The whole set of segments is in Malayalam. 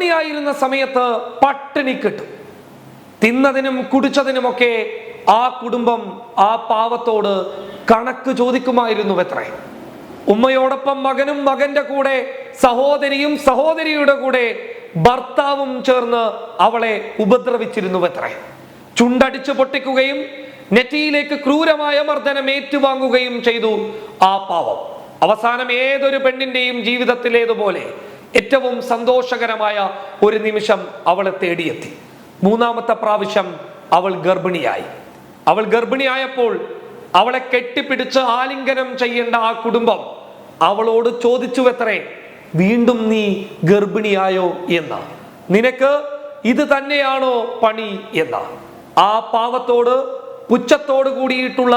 ഗർഭിണിയായിരുന്ന സമയത്ത് പട്ടിണി കിട്ടും. തിന്നതിനും കുടിച്ചതിനുമൊക്കെ ആ കുടുംബം ആ പാവത്തോട് കണക്ക് ചോദിക്കുമായിരുന്നു എത്രേ ഉമ്മയോടൊപ്പം മകനും മകന്റെ കൂടെ സഹോദരിയും സഹോദരിയുടെ കൂടെ ഭർത്താവും ചേർന്ന് അവളെ ഉപദ്രവിച്ചിരുന്നു എത്രേ ചുണ്ടടിച്ചു പൊട്ടിക്കുകയും നെറ്റിയിലേക്ക് ക്രൂരമായ മർദ്ദനം ഏറ്റുവാങ്ങുകയും ചെയ്തു ആ പാവം. അവസാനം ഏതൊരു പെണ്ണിന്റെയും ജീവിതത്തിലേതുപോലെ ഏറ്റവും സന്തോഷകരമായ ഒരു നിമിഷം അവളെ തേടിയെത്തി. മൂന്നാമത്തെ പ്രാവശ്യം അവൾ ഗർഭിണിയായി. അവൾ ഗർഭിണിയായപ്പോൾ അവളെ കെട്ടിപ്പിടിച്ച് ആലിംഗനം ചെയ്യേണ്ട ആ കുടുംബം അവളോട് ചോദിച്ചു എത്രേ വീണ്ടും നീ ഗർഭിണിയായോ എന്ന്? നിനക്ക് ഇത് തന്നെയാണോ പണി എന്ന്? ആ പാവത്തോട് പുച്ഛത്തോട് കൂടിയിട്ടുള്ള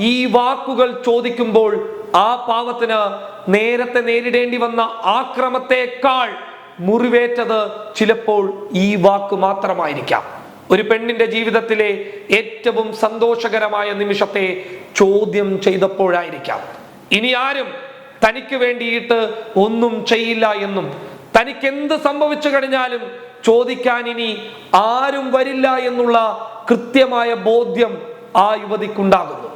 ഈ വാക്കുകൾ ചോദിക്കുമ്പോൾ ആ പാവത്തിന് നേരത്തെ നേരിടേണ്ടി വന്ന ആക്രമത്തേക്കാൾ മുറിവേറ്റത് ചിലപ്പോൾ ഈ വാക്ക് മാത്രമായിരിക്കാം. ഒരു പെണ്ണിന്റെ ജീവിതത്തിലെ ഏറ്റവും സന്തോഷകരമായ നിമിഷത്തെ ചോദ്യം ചെയ്തപ്പോഴായിരിക്കാം. ഇനി ആരും തനിക്ക് വേണ്ടിയിട്ട് ഒന്നും ചെയ്യില്ല എന്നും തനിക്ക് എന്ത് സംഭവിച്ചു കഴിഞ്ഞാലും ചോദിക്കാൻ ഇനി ആരും വരില്ല എന്നുള്ള കൃത്യമായ ബോധ്യം ആ യുവതിക്കുണ്ടാകുന്നു.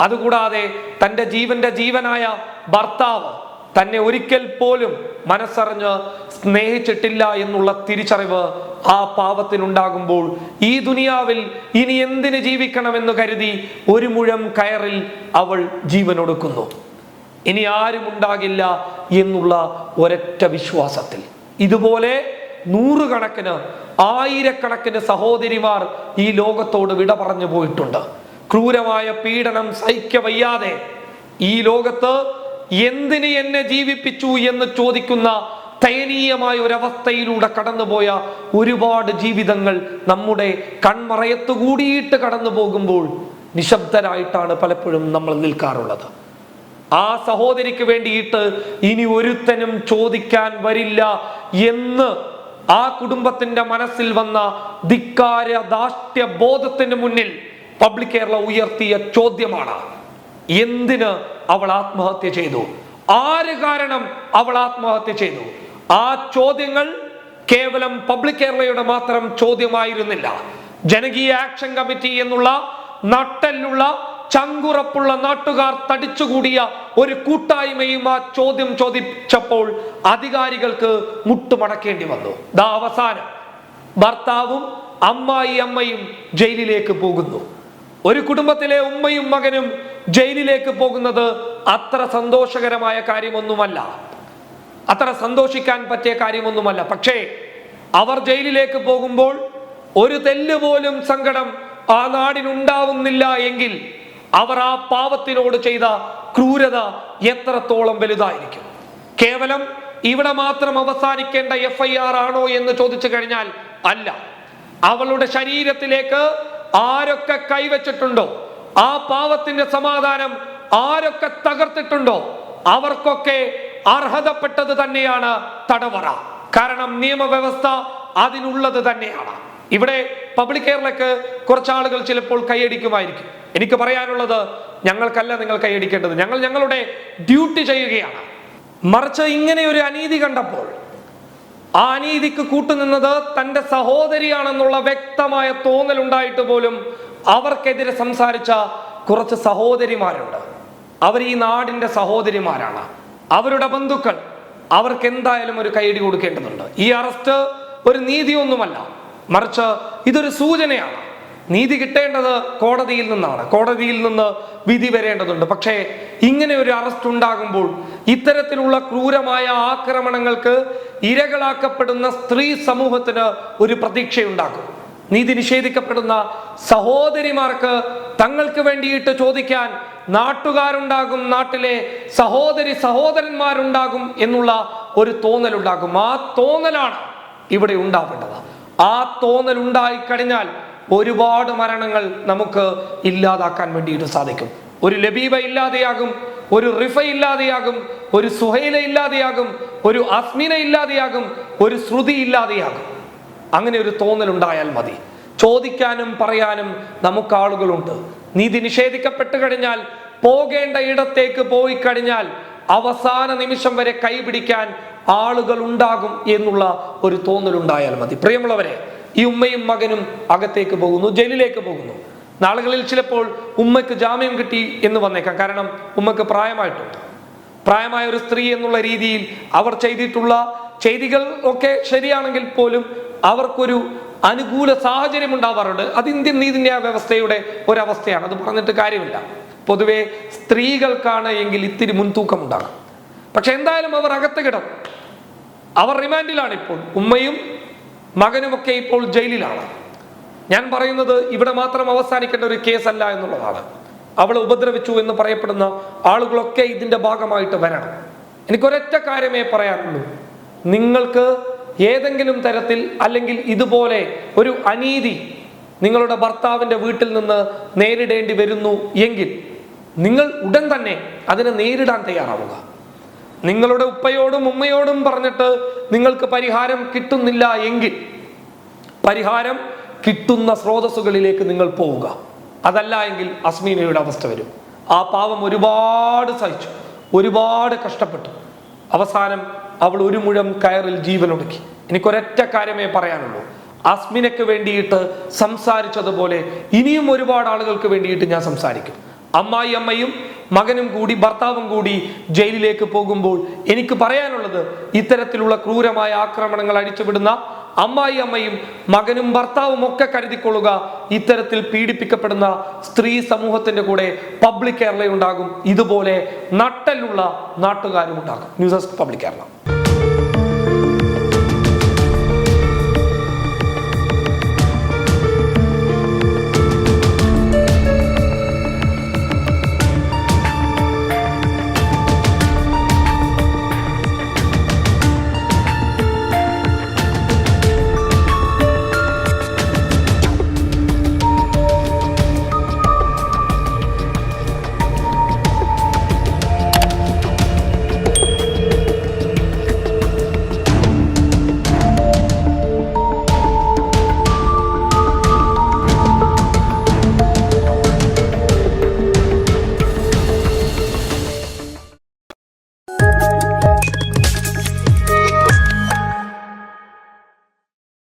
അതുകൂടാതെ തന്റെ ജീവന്റെ ജീവനായ ഭർത്താവ് തന്നെ ഒരിക്കൽ പോലും മനസ്സറിഞ്ഞ് സ്നേഹിച്ചിട്ടില്ല എന്നുള്ള തിരിച്ചറിവ് ആ പാവത്തിനുണ്ടാകുമ്പോൾ ഈ ദുനിയാവിൽ ഇനി എന്തിന് ജീവിക്കണമെന്ന് കരുതി ഒരു മുഴം കയറിൽ അവൾ ജീവനൊടുക്കുന്നു. ഇനി ആരും ഉണ്ടാകില്ല എന്നുള്ള ഒരൊറ്റ വിശ്വാസത്തിൽ. ഇതുപോലെ നൂറുകണക്കിന് ആയിരക്കണക്കിന് സഹോദരിമാർ ഈ ലോകത്തോട് വിട പറഞ്ഞു പോയിട്ടുണ്ട്. ക്രൂരമായ പീഡനം സഹിക്കവയ്യാതെ ഈ ലോകത്ത് എന്തിന് എന്നെ ജീവിപ്പിച്ചു എന്ന് ചോദിക്കുന്ന ദയനീയമായ ഒരവസ്ഥയിലൂടെ കടന്നുപോയ ഒരുപാട് ജീവിതങ്ങൾ നമ്മുടെ കൺമറയത്ത് കൂടിയിട്ട് കടന്നു പോകുമ്പോൾ നിശബ്ദരായിട്ടാണ് പലപ്പോഴും നമ്മൾ നിൽക്കാറുള്ളത്. ആ സഹോദരിക്ക് വേണ്ടിയിട്ട് ഇനി ഒരുത്തനും ചോദിക്കാൻ വരില്ല എന്ന് ആ കുടുംബത്തിന്റെ മനസ്സിൽ വന്ന ധിക്കാര ദാഷ്ട്യ ബോധത്തിന് മുന്നിൽ പബ്ലിക് കേരള ഉയർത്തിയ ചോദ്യമാണ് എന്തിന് അവൾ ആത്മഹത്യ ചെയ്തു? ആര് കാരണം അവൾ ആത്മഹത്യ ചെയ്തു? ആ ചോദ്യങ്ങൾ കേവലം പബ്ലിക് കേരളയുടെ മാത്രം ചോദ്യമായിരുന്നില്ല. ജനകീയ ആക്ഷൻ കമ്മിറ്റി എന്നുള്ള നട്ടലുള്ള ചങ്കുറപ്പുള്ള നാട്ടുകാർ തടിച്ചുകൂടിയ ഒരു കൂട്ടായ്മയും ആ ചോദ്യം ചോദിച്ചപ്പോൾ അധികാരികൾക്ക് മുട്ടുമടക്കേണ്ടി വന്നു. ദാ അവസാനം ഭർത്താവും അമ്മായി അമ്മയും ജയിലിലേക്ക് പോകുന്നു. ഒരു കുടുംബത്തിലെ ഉമ്മയും മകനും ജയിലിലേക്ക് പോകുന്നത് അത്ര സന്തോഷകരമായ കാര്യമൊന്നുമല്ല. അത്ര സന്തോഷിക്കാൻ പറ്റിയ കാര്യമൊന്നുമല്ല. പക്ഷേ അവർ ജയിലിലേക്ക് പോകുമ്പോൾ ഒരു തെല്ല് പോലും സങ്കടം ആ നാടിനുണ്ടാവുന്നില്ല എങ്കിൽ അവർ ആ പാവത്തിനോട് ചെയ്ത ക്രൂരത എത്രത്തോളം വലുതായിരിക്കും? കേവലം ഇവിടെ മാത്രം അവസാനിക്കേണ്ട എഫ് ഐ ആർ ആണോ എന്ന് ചോദിച്ചു കഴിഞ്ഞാൽ അല്ല. അവളുടെ ശരീരത്തിലേക്ക് ആരൊക്കെ കൈവച്ചിട്ടുണ്ടോ ആ പാവത്തിന്റെ സമാധാനം ആരൊക്കെ തകർത്തിട്ടുണ്ടോ അവർക്കൊക്കെ അർഹതപ്പെട്ടത് തന്നെയാണ് തടവറ. കാരണം നിയമവ്യവസ്ഥ അതിനുള്ളത് തന്നെയാണ്. ഇവിടെ പബ്ലിക് കെയറിലേക്ക് കുറച്ച് ആളുകൾ ചിലപ്പോൾ കൈയടിക്കുമായിരിക്കും. എനിക്ക് പറയാനുള്ളത് ഞങ്ങൾക്കല്ല നിങ്ങൾ കൈയടിക്കേണ്ടത്. ഞങ്ങൾ ഞങ്ങളുടെ ഡ്യൂട്ടി ചെയ്യുകയാണ്. മറിച്ച് ഇങ്ങനെ ഒരു അനീതി കണ്ടപ്പോൾ ആ അനീതിക്ക് കൂട്ടുനിന്നത് തന്റെ സഹോദരിയാണെന്നുള്ള വ്യക്തമായ തോന്നലുണ്ടായിട്ട് പോലും അവർക്കെതിരെ സംസാരിച്ച കുറച്ച് സഹോദരിമാരുണ്ട്. അവർ ഈ നാടിന്റെ സഹോദരിമാരാണ്. അവരുടെ ബന്ധുക്കൾ അവർക്ക് എന്തായാലും ഒരു കൈയടി കൊടുക്കേണ്ടതുണ്ട്. ഈ അറസ്റ്റ് ഒരു നീതിയൊന്നുമല്ല. മറിച്ച് ഇതൊരു സൂചനയാണ്. നീതി കിട്ടേണ്ടത് കോടതിയിൽ നിന്നാണ്. കോടതിയിൽ നിന്ന് വിധി വരേണ്ടതുണ്ട്. പക്ഷേ ഇങ്ങനെ ഒരു അറസ്റ്റ് ഉണ്ടാകുമ്പോൾ ഇത്തരത്തിലുള്ള ക്രൂരമായ ആക്രമണങ്ങൾക്ക് ഇരകളാക്കപ്പെടുന്ന സ്ത്രീ സമൂഹത്തിന് ഒരു പ്രതീക്ഷയുണ്ടാക്കും നീതി നിഷേധിക്കപ്പെടുന്ന സഹോദരിമാർക്ക് തങ്ങൾക്ക് വേണ്ടിയിട്ട് ചോദിക്കാൻ നാട്ടുകാരുണ്ടാകും നാട്ടിലെ സഹോദരി സഹോദരന്മാരുണ്ടാകും എന്നുള്ള ഒരു തോന്നലുണ്ടാകും. ആ തോന്നലാണ് ഇവിടെ ഉണ്ടാവേണ്ടത്. ആ തോന്നൽ ഉണ്ടായി കഴിഞ്ഞാൽ ഒരുപാട് മരണങ്ങൾ നമുക്ക് ഇല്ലാതാക്കാൻ വേണ്ടിയിട്ട് സാധിക്കും. ഒരു ലബീബ ഇല്ലാതെയാകും ഒരു റിഫ ഇല്ലാതെയാകും ഒരു സുഹൈല ഇല്ലാതെയാകും ഒരു അസ്മിന ഇല്ലാതെയാകും ഒരു ശ്രുതി ഇല്ലാതെയാകും. അങ്ങനെ ഒരു തോന്നൽ ഉണ്ടായാൽ മതി. ചോദിക്കാനും പറയാനും നമുക്ക് ആളുകളുണ്ട്. നീതി നിഷേധിക്കപ്പെട്ട് കഴിഞ്ഞാൽ പോകേണ്ട ഇടത്തേക്ക് പോയി കഴിഞ്ഞാൽ അവസാന നിമിഷം വരെ കൈപിടിക്കാൻ ആളുകൾ ഉണ്ടാകും എന്നുള്ള ഒരു തോന്നലുണ്ടായാൽ മതി. പ്രിയമുള്ളവരെ ഈ ഉമ്മയും മകനും അകത്തേക്ക് പോകുന്നു ജയിലിലേക്ക് പോകുന്നു. നാളുകളിൽ ചിലപ്പോൾ ഉമ്മയ്ക്ക് ജാമ്യം കിട്ടി എന്ന് വന്നേക്കാം. കാരണം ഉമ്മയ്ക്ക് പ്രായമായിട്ടുണ്ട് പ്രായമായ ഒരു സ്ത്രീ എന്നുള്ള രീതിയിൽ അവർ ചെയ്തിട്ടുള്ള ചെയ്തികൾ ഒക്കെ ശരിയാണെങ്കിൽ പോലും അവർക്കൊരു അനുകൂല സാഹചര്യം ഉണ്ടാവാറുണ്ട്. അത് ഇന്ത്യൻ നീതിന്യായ വ്യവസ്ഥയുടെ ഒരവസ്ഥയാണ്. അത് പറഞ്ഞിട്ട് കാര്യമില്ല. പൊതുവെ സ്ത്രീകൾക്കാണ് എങ്കിൽ ഇത്തിരി മുൻതൂക്കം ഉണ്ടാകും പക്ഷെ എന്തായാലും അവർ അകത്ത് കിടന്നു. അവർ റിമാൻഡിലാണ് ഇപ്പോൾ. ഉമ്മയും മകനുമൊക്കെ ഇപ്പോൾ ജയിലിലാണ്. ഞാൻ പറയുന്നത് ഇവിടെ മാത്രം അവസാനിക്കേണ്ട ഒരു കേസല്ല എന്നുള്ളതാണ്. അവളെ ഉപദ്രവിച്ചു എന്ന് പറയപ്പെടുന്ന ആളുകളൊക്കെ ഇതിന്റെ ഭാഗമായിട്ട് വരണം. എനിക്കൊരൊറ്റ കാര്യമേ പറയാനുള്ളൂ. നിങ്ങൾക്ക് ഏതെങ്കിലും തരത്തിൽ അല്ലെങ്കിൽ ഇതുപോലെ ഒരു അനീതി നിങ്ങളുടെ ഭർത്താവിന്റെ വീട്ടിൽ നിന്ന് നേരിടേണ്ടി വരുന്നു എങ്കിൽ നിങ്ങൾ ഉടൻ തന്നെ അതിനെ നേരിടാൻ തയ്യാറാവുക. നിങ്ങളുടെ ഉപ്പയോടും ഉമ്മയോടും പറഞ്ഞിട്ട് നിങ്ങൾക്ക് പരിഹാരം കിട്ടുന്നില്ല എങ്കിൽ പരിഹാരം കിട്ടുന്ന സ്രോതസ്സുകളിലേക്ക് നിങ്ങൾ പോവുക. അതല്ല എങ്കിൽ അസ്മീനയുടെ അവസ്ഥ വരും. ആ പാവം ഒരുപാട് സഹിച്ചു. ഒരുപാട് കഷ്ടപ്പെട്ടു. അവസാനം അവൾ ഒരു മുഴം കയറിൽ ജീവനൊടുക്കി. എനിക്കൊരൊറ്റ കാര്യമേ പറയാനുള്ളൂ. അസ്മിനയ്ക്ക് വേണ്ടിയിട്ട് സംസാരിച്ചതുപോലെ ഇനിയും ഒരുപാട് ആളുകൾക്ക് വേണ്ടിയിട്ട് ഞാൻ സംസാരിക്കും. അമ്മായി അമ്മയും മകനും കൂടി ഭർത്താവും കൂടി ജയിലിലേക്ക് പോകുമ്പോൾ എനിക്ക് പറയാനുള്ളത് ഇത്തരത്തിലുള്ള ക്രൂരമായ ആക്രമണങ്ങൾ അടിച്ചുവിടുന്ന അമ്മായി അമ്മയും മകനും ഭർത്താവും ഒക്കെ കരുതിക്കൊള്ളുക ഇത്തരത്തിൽ പീഡിപ്പിക്കപ്പെടുന്ന സ്ത്രീ സമൂഹത്തിന്റെ കൂടെ പബ്ലിക് കേരള ഉണ്ടാകും. ഇതുപോലെ നട്ടലുള്ള നാട്ടുകാരും ഉണ്ടാകും. News desk public Kerala.